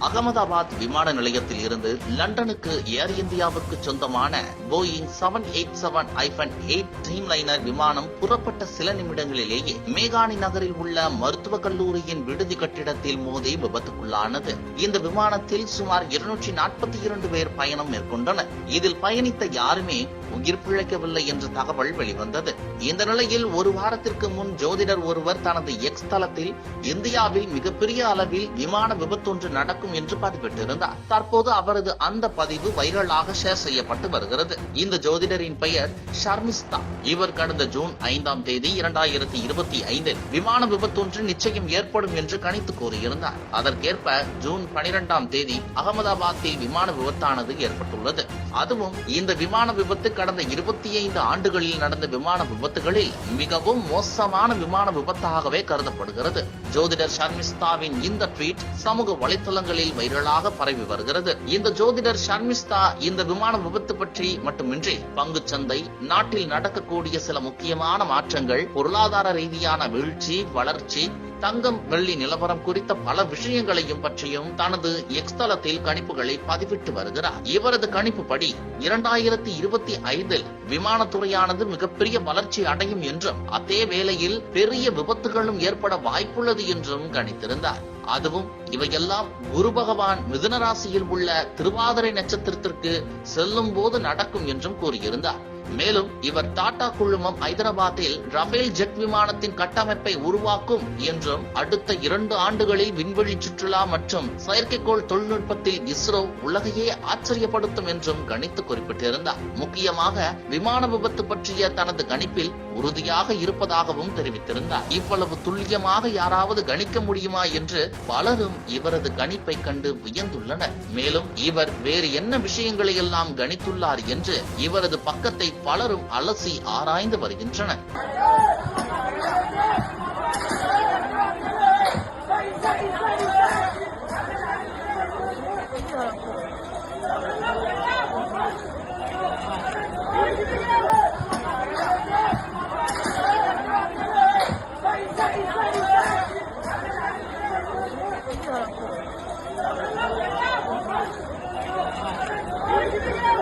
அகமதாபாத் விமான நிலையத்தில் இருந்து லண்டனுக்கு ஏர் இந்தியாவுக்கு சொந்தமான Boeing seven eight seven hyphen eight Dreamliner விமானம் புறப்பட்ட சில நிமிடங்களிலேயே மேகானி நகரில் உள்ள மருத்துவக் கல்லூரியின் விடுதி கட்டிடத்தில் மோதி விபத்துக்குள்ளானது. இந்த விமானத்தில் சுமார் இருநூற்றி நாற்பத்தி இரண்டு பேர் பயணம் மேற்கொண்டனர். இதில் பயணித்த யாருமே உயிர் பிழைக்கவில்லை என்ற தகவல் வெளிவந்தது. இந்த நிலையில் ஒரு வாரத்திற்கு முன் ஜோதிடர் ஒருவர் தனது எக்ஸ் தளத்தில் இந்தியாவில் மிகப்பெரிய அளவில் விமான விபத்தொன்று நடக்கும் என்று பதிவிட்டிருந்தார். தற்போது அவரது அந்த பதிவு வைரலாக ஷேர் செய்யப்பட்டு வருகிறது. இந்த ஜோதிடரின் பெயர் ஷர்மிஸ்தா. இவர் கடந்த ஜூன் ஐந்தாம் தேதி இரண்டாயிரத்தி இருபத்தி ஐந்தில் விமான விபத்தொன்று நிச்சயம் ஏற்படும் என்று கணித்து கூறியிருந்தார். அதற்கேற்ப ஜூன் பனிரெண்டாம் தேதி அகமதாபாத்தில் விமான விபத்தானது ஏற்பட்டுள்ளது. அதுவும் இந்த விமான விபத்து கடந்த இருபத்தி ஐந்து ஆண்டுகளில் நடந்த விமான விபத்துகளில் மிகவும் மோசமான விமான விபத்தாகவே கருதப்படுகிறது. ஜோதிடர் ஷர்மிஸ்தாவின் இந்த ட்வீட் சமூக வலைதளங்களில் வைரலாக பரவி வருகிறது. இந்த ஜோதிடர் ஷர்மிஸ்தா இந்த விமான விபத்து பற்றி மட்டுமின்றி பங்கு சந்தை நாட்டில் நடக்கக்கூடிய சில முக்கியமான மாற்றங்கள் பொருளாதார ரீதியான வீழ்ச்சி வளர்ச்சி தங்கம் வெள்ளி நிலவரம் குறித்த பல விஷயங்களையும் பற்றியும் தனது எக்ஸ் தளத்தில் கணிப்புகளை பதிவிட்டு வருகிறார். இவரது கணிப்புப்படி இரண்டாயிரத்தி இருபத்தி ஐந்தில் விமானத்துறையானது மிகப்பெரிய வளர்ச்சி அடையும் என்றும் அதே வேளையில் பெரிய விபத்துகளும் ஏற்பட வாய்ப்புள்ளது என்றும் கணித்திருந்தார். அதுவும் இவையெல்லாம் குரு பகவான் மிதுன ராசியில் உள்ள திருவாதிரை நட்சத்திரத்திற்கு செல்லும் போது நடக்கும் என்றும் கூறியிருந்தார். மேலும் இவர் டாடா குழுமம் ஐதராபாத்தில் ரஃபேல் ஜெட் விமானத்தின் கட்டமைப்பை உருவாக்கும் என்றும் அடுத்த இரண்டு ஆண்டுகளில் விண்வெளி சுற்றுலா மற்றும் செயற்கைக்கோள் தொழில்நுட்பத்தில் இஸ்ரோ உலகையே ஆச்சரியப்படுத்தும் என்றும் கணித்து குறிப்பிட்டிருந்தார். முக்கியமாக விமான விபத்து பற்றிய தனது கணிப்பில் உறுதியாக இருப்பதாகவும் தெரிவித்திருந்தார். இவ்வளவு துல்லியமாக யாராவது கணிக்க முடியுமா என்று பலரும் இவரது கணிப்பை கண்டு வியந்துள்ளனர். மேலும் இவர் வேறு என்ன விஷயங்களை எல்லாம் கணித்துள்ளார் என்று இவரது பக்கத்தை பலரும் அலசி ஆராய்ந்து வருகின்றனர்.